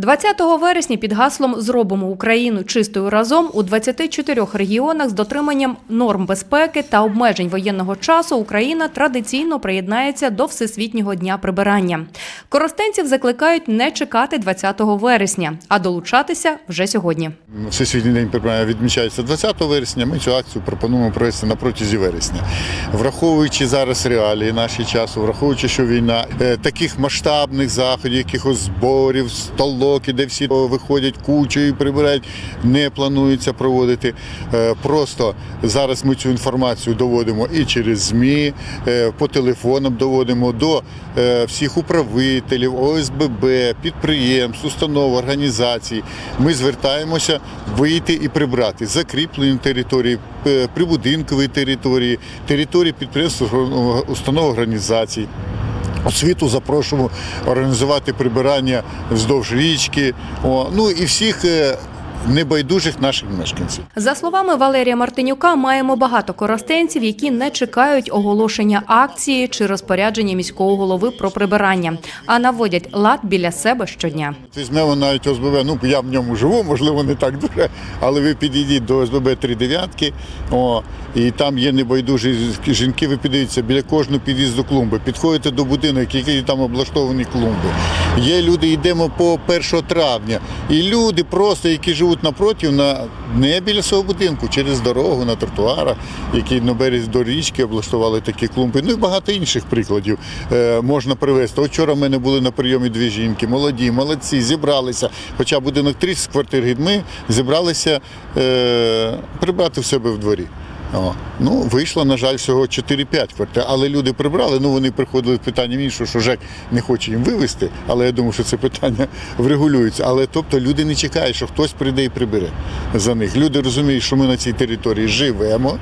20 вересня під гаслом Зробимо Україну чистою разом у 24 регіонах з дотриманням норм безпеки та обмежень воєнного часу Україна традиційно приєднається до Всесвітнього дня прибирання. Коростенців закликають не чекати 20 вересня, а долучатися вже сьогодні. Всесвітній день прибирання відмічається 20 вересня. Ми цю акцію пропонуємо провести на протязі вересня. Враховуючи зараз реалії нашого часу, враховуючи, що війна е, таких масштабних заходів, якихось зборів, столоки, де всі виходять кучою прибирають, не планується проводити. Е, Просто зараз ми цю інформацію доводимо і через ЗМІ, е, по телефонам доводимо до е, всіх управителів, ОСББ, підприємств, установ, організацій. Ми звертаємося вийти і прибрати закріплені території, е, прибудинкові території, території підприємств, установ організацій. Освіту запрошуємо організувати прибирання вздовж річки. Ну і всіх е, небайдужих наших мешканців. За словами Валерія Мартинюка, маємо багато коростенців, які не чекають оголошення акції чи розпорядження міського голови про прибирання, а наводять лад біля себе щодня. Візьмемо навіть ОСББ, ну я в ньому живу, можливо, не так дуже, але ви підійдіть до ОСББ три дев'ятки, о, і там є небайдужі жінки, ви підійдіться біля кожного під'їзду клумби, підходите до будинку, які там облаштовані клумби. Є люди, йдемо по 1 травня, і люди просто, які живуть напротив, на, не біля свого будинку, через дорогу, на тротуарах, які на березі до річки облаштували такі клумби. Ну і багато інших прикладів е, можна привести. Вчора в мене були на прийомі дві жінки, молоді, молодці, зібралися. Хоча будинок 30 квартир гідми, зібралися е, прибрати в себе в дворі. О, ну, вийшло, на жаль, всього 4-5 квартир, але люди прибрали. Ну вони приходили з питанням іншого, що ЖЕК не хоче їм вивезти, але я думаю, що це питання врегулюється. Але тобто люди не чекають, що хтось прийде і прибере за них. Люди розуміють, що ми на цій території живемо,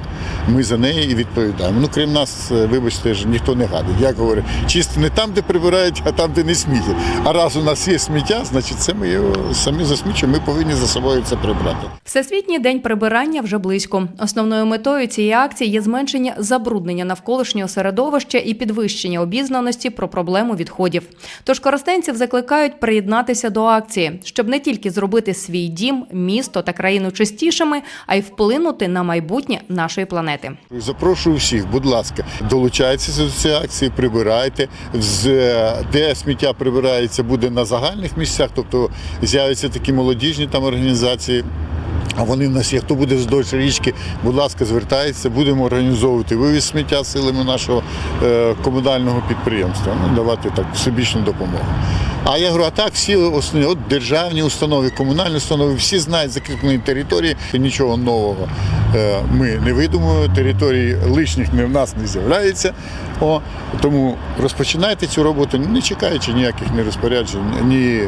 ми за неї і відповідаємо. Ну, крім нас, е, вибачте, ж ніхто не гадить. Як говорять, чисто не там, де прибирають, а там, де не сміття. А раз у нас є сміття, значить це ми його самі засмічуємо, ми повинні за собою це прибрати. Всесвітній день прибирання вже близько. Основною метою цієї акції є зменшення забруднення навколишнього середовища і підвищення обізнаності про проблему відходів. Тож коростенців закликають приєднатися до акції, щоб не тільки зробити свій дім, місто та країну чистішими, а й вплинути на майбутнє нашої планети. Запрошую всіх, будь ласка, долучайтеся до цієї акції, прибирайте. З- Де сміття прибирається, буде на загальних місцях, тобто з'являться такі молодіжні там організації. А вони в нас є. Хто буде вздовж річки, будь ласка, звертайтеся, будемо організовувати вивіз сміття силами нашого е, комунального підприємства. Ну, давати так всебічну допомогу. А я говорю, а так всі основні, от державні установи, комунальні установи, всі знають закріплені території, нічого нового е, ми не видумуємо, території лишніх не в нас не з'являється. О, тому розпочинайте цю роботу, не чекаючи ніяких ні розпоряджень, ні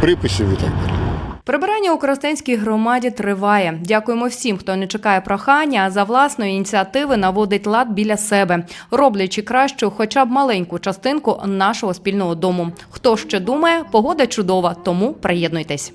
приписів і так далі. Прибирання у Коростенській громаді триває. Дякуємо всім, хто не чекає прохання, а за власної ініціативи наводить лад біля себе, роблячи кращу, хоча б маленьку частинку нашого спільного дому. Хто ще думає, погода чудова, тому приєднуйтесь.